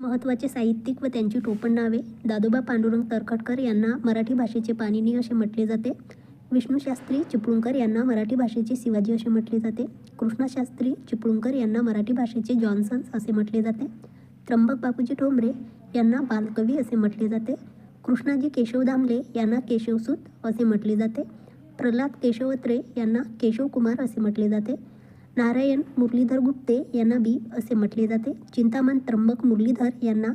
महत्त्वाचे साहित्यिक व त्यांची टोपण नावे दादोबा पांडुरंग तरखडकर यांना मराठी भाषेचे पाणिनी असे म्हटले जाते. विष्णूशास्त्री चिपळूणकर यांना मराठी भाषेचे शिवाजी असे म्हटले जाते. कृष्णशास्त्री चिपळूणकर यांना मराठी भाषेचे जॉन्सन्स असे म्हटले जाते. त्र्यंबक बापूजी ठोंबरे यांना बालकवी असे म्हटले जाते. कृष्णाजी केशव दामले यांना केशवसूत असे म्हटले जाते. प्रल्हाद केशवत्रे यांना केशवकुमार असे म्हटले जाते. नारायण मुरलीधर गुप्ते यांना बी असे म्हटले जाते. चिंतामण त्र्यंबक मुरलीधर यांना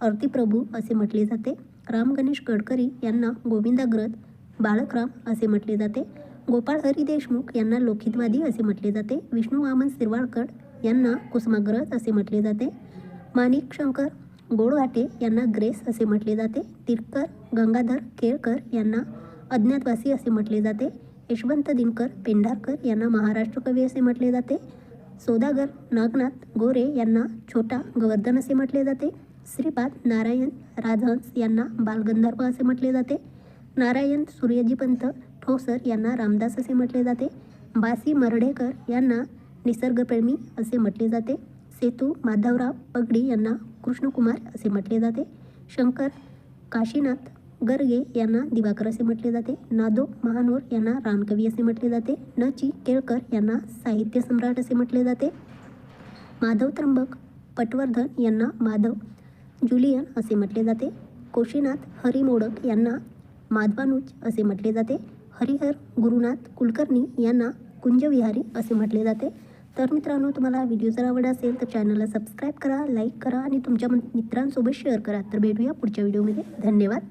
अर्तिप्रभू असे म्हटले जाते. राम गणेश गडकरी यांना गोविंदाग्रत बाळकराम असे म्हटले जाते. गोपाळ हरी देशमुख यांना लोकहितवादी असे म्हटले जाते. विष्णू वामन शिरवाळकर यांना कुसुमाग्रज असे म्हटले जाते. माणिक शंकर गोडघाटे यांना ग्रेस असे म्हटले जाते. तिरकर गंगाधर केळकर यांना अज्ञातवासी असे म्हटले जाते. यशवंत दिनकर पेंढारकर यांना महाराष्ट्र कवी असे म्हटले जाते. सौदागर नागनाथ गोरे यांना छोटा गोवर्धन असे म्हटले जाते. श्रीपाद नारायण राजहंस यांना बालगंधर्व असे म्हटले जाते. नारायण सूर्यजीपंत ठोसर यांना रामदास असे म्हटले जाते. बासी मरडेकर यांना निसर्गप्रेमी असे म्हटले जाते. सेतू माधवराव पगडी यांना कृष्णकुमार असे म्हटले जाते. शंकर काशीनाथ गर्गे यांना दिवाकर असे म्हटले जाते. नादो महानोर यांना रानकवी असे म्हटले जाते. न ची केळकर यांना साहित्य सम्राट असे म्हटले जाते. माधव त्र्यंबक पटवर्धन यांना माधव जुलियन असे म्हटले जाते. कोशीनाथ हरी मोडक यांना माधवानुज असे म्हटले जाते. हरिहर गुरुनाथ कुलकर्णी यांना कुंजविहारी असे म्हटले जाते. तर मित्रांनो तुम्हाला व्हिडिओ जर आवड असेल तर चॅनलला सबस्क्राईब करा लाईक करा आणि तुमच्या मित्रांसोबत शेअर करा. तर भेटूया पुढच्या व्हिडिओमध्ये. धन्यवाद.